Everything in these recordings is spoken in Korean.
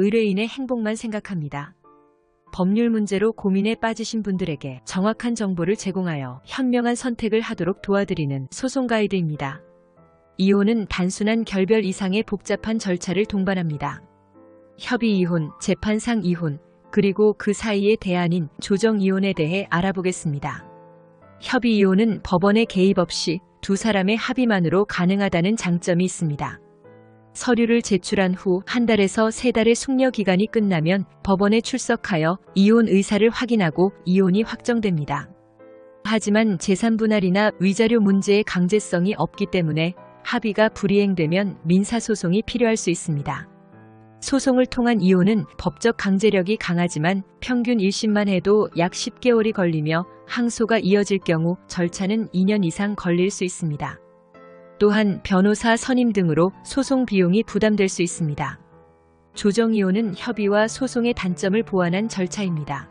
의뢰인의 행복만 생각합니다. 법률 문제로 고민에 빠지신 분들에게 정확한 정보를 제공하여 현명한 선택을 하도록 도와드리는 소송 가이드입니다. 이혼은 단순한 결별 이상의 복잡한 절차를 동반합니다. 협의 이혼, 재판상 이혼, 그리고 그 사이의 대안인 조정 이혼에 대해 알아보겠습니다. 협의 이혼은 법원의 개입 없이 두 사람의 합의만으로 가능하다는 장점이 있습니다. 서류를 제출한 후 한 달에서 세 달의 숙려 기간이 끝나면 법원에 출석하여 이혼 의사를 확인하고 이혼이 확정됩니다. 하지만 재산 분할이나 위자료 문제의 강제성이 없기 때문에 합의가 불이행되면 민사소송이 필요할 수 있습니다. 소송을 통한 이혼은 법적 강제력이 강하지만 평균 1심만 해도 약 10개월이 걸리며 항소가 이어질 경우 절차는 2년 이상 걸릴 수 있습니다. 또한 변호사 선임 등으로 소송 비용이 부담될 수 있습니다. 조정이혼은 협의와 소송의 단점을 보완한 절차입니다.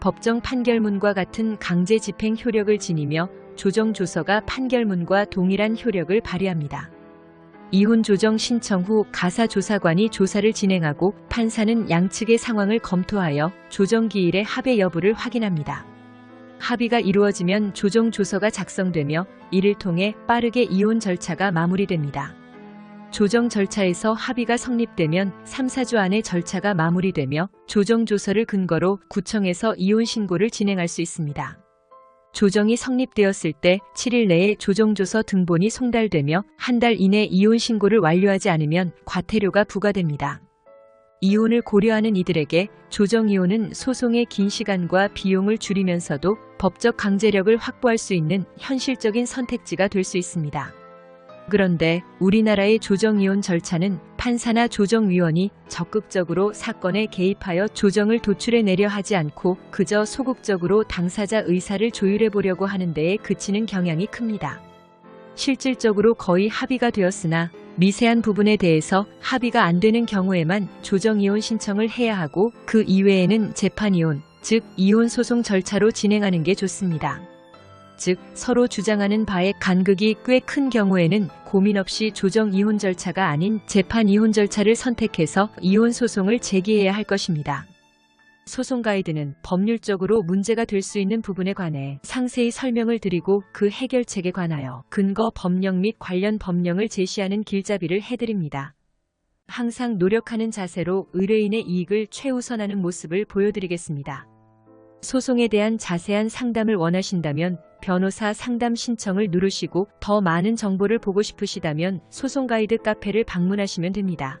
법정 판결문과 같은 강제 집행 효력을 지니며 조정조서가 판결문과 동일한 효력을 발휘합니다. 이혼 조정 신청 후 가사 조사관이 조사를 진행하고 판사는 양측의 상황을 검토하여 조정 기일의 합의 여부를 확인합니다. 합의가 이루어지면 조정 조서가 작성되며 이를 통해 빠르게 이혼 절차가 마무리됩니다. 조정 절차에서 합의가 성립되면 3, 4주 안에 절차가 마무리되며 조정 조서를 근거로 구청에서 이혼 신고를 진행할 수 있습니다. 조정이 성립되었을 때 7일 내에 조정조서 등본이 송달되며 한 달 이내 이혼 신고를 완료하지 않으면 과태료가 부과됩니다. 이혼을 고려하는 이들에게 조정이혼은 소송의 긴 시간과 비용을 줄이면서도 법적 강제력을 확보할 수 있는 현실적인 선택지가 될 수 있습니다. 그런데 우리나라의 조정이혼 절차는 판사나 조정위원이 적극적으로 사건에 개입하여 조정을 도출해내려 하지 않고 그저 소극적으로 당사자 의사를 조율해 보려고 하는 데에 그치는 경향이 큽니다. 실질적으로 거의 합의가 되었으나 미세한 부분에 대해서 합의가 안 되는 경우에만 조정이혼 신청을 해야 하고 그 이외에는 재판이혼, 즉 이혼 소송 절차로 진행하는 게 좋습니다. 즉 서로 주장하는 바의 간극이 꽤 큰 경우에는 고민 없이 조정 이혼 절차가 아닌 재판 이혼 절차를 선택해서 이혼 소송을 제기해야 할 것입니다. 소송 가이드는 법률적으로 문제가 될 수 있는 부분에 관해 상세히 설명을 드리고 그 해결책에 관하여 근거 법령 및 관련 법령을 제시하는 길잡이를 해드립니다. 항상 노력하는 자세로 의뢰인의 이익을 최우선하는 모습을 보여드리겠습니다. 소송에 대한 자세한 상담을 원하신다면 변호사 상담 신청을 누르시고 더 많은 정보를 보고 싶으시다면 소송 가이드 카페를 방문하시면 됩니다.